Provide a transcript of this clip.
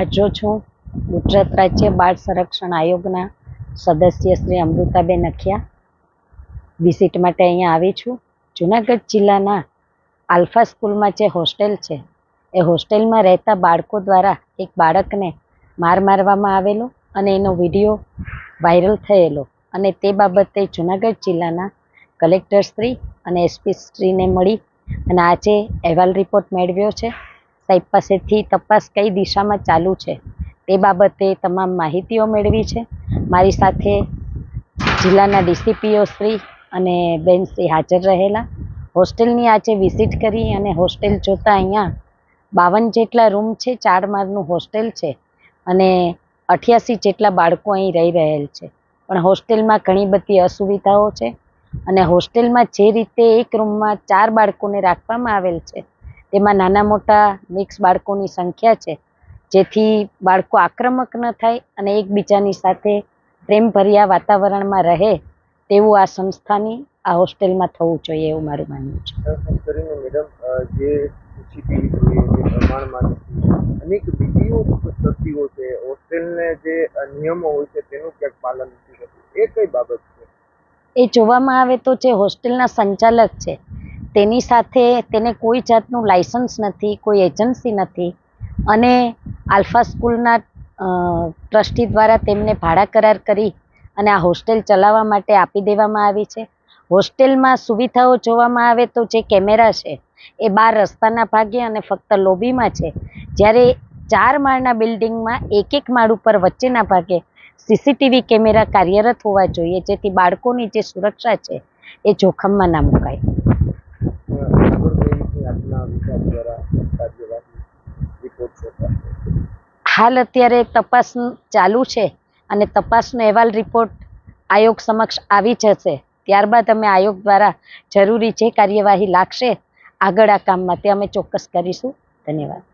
આજો છું, ગુજરાત રાજ્ય બાળ સંરક્ષણ આયોગના સદસ્ય શ્રી અમૃતાબેન નખિયા. વિઝિટ માટે અહીંયા આવી છું. જુનાગઢ જિલ્લાના આલ્ફા સ્કૂલમાં જે હોસ્ટેલ છે, એ હોસ્ટેલમાં રહેતા બાળકો દ્વારા એક બાળકને માર મારવામાં આવેલો અને એનો વીડિયો વાયરલ થયેલો. અને તે બાબતે જુનાગઢ જિલ્લાના કલેક્ટરશ્રી અને એસપી શ્રીને મળી અને આજે અહેવાલ રિપોર્ટ મેળવ્યો છે. સાહેબ પાસેથી તપાસ કઈ દિશામાં ચાલુ છે? તે બાબતે તમામ માહિતીઓ મેળવી છે. મારી સાથે જિલ્લાના ડીસીપીઓ શ્રી અને બેન શ્રી હાજર રહેલા. હોસ્ટેલની આજે વિઝિટ કરી અને હોસ્ટેલ જોતાં અહીંયા બાવન જેટલા રૂમ છે, ચાર માળનું હોસ્ટેલ છે અને અઠ્યાસી જેટલા બાળકો અહીં રહી રહેલ છે. પણ હોસ્ટેલમાં ઘણી બધી અસુવિધાઓ છે અને હોસ્ટેલમાં જે રીતે એક રૂમમાં ચાર બાળકોને રાખવામાં આવેલ છે તેમાં નાના મોટા મિક્સ બાળકોની સંખ્યા છે જેથી બાળકો આક્રમક ન થાય અને એકબીજાની સાથે પ્રેમભર્યા વાતાવરણમાં રહે તેવું આ સંસ્થાની આ હોસ્ટેલમાં થવું જોઈએ એવું મારું માનવું છે. મેડમ જે પ્રમાણમાં અનેક બીજીઓ તસ્તીઓ છે હોસ્ટેલને જે નિયમો હોય છે તેનું ક્યાંક પાલન નથી એ કઈ બાબત છે? એ જોવામાં આવે તો જે હોસ્ટેલના સંચાલક છે તેની સાથે તેને કોઈ જાતનું લાયસન્સ નથી, કોઈ એજન્સી નથી. અને આલ્ફા સ્કૂલના ટ્રસ્ટી દ્વારા તેમને ભાડા કરાર કરી અને આ હોસ્ટેલ ચલાવવા માટે આપી દેવામાં આવી છે. હોસ્ટેલમાં સુવિધાઓ જોવામાં આવે તો જે કેમેરા છે એ બાર રસ્તાના ભાગે અને ફક્ત લોબીમાં છે. જ્યારે ચાર માળના બિલ્ડિંગમાં એક એક માળ ઉપર વચ્ચેના ભાગે સીસીટીવી કેમેરા કાર્યરત હોવા જોઈએ, જેથી બાળકોની જે સુરક્ષા છે એ જોખમમાં ના મુકાય. વિભાગ દ્વારા કાર્યવાહી રિપોર્ટ શોધવા હાલ અત્યારે તપાસ ચાલુ છે અને તપાસનો અહેવાલ રિપોર્ટ આયોગ સમક્ષ આવી જશે. ત્યારબાદ અમે આયોગ દ્વારા જરૂરી જે કાર્યવાહી લાગશે આગળ આ કામમાં તે અમે ચોક્કસ કરીશું. ધન્યવાદ.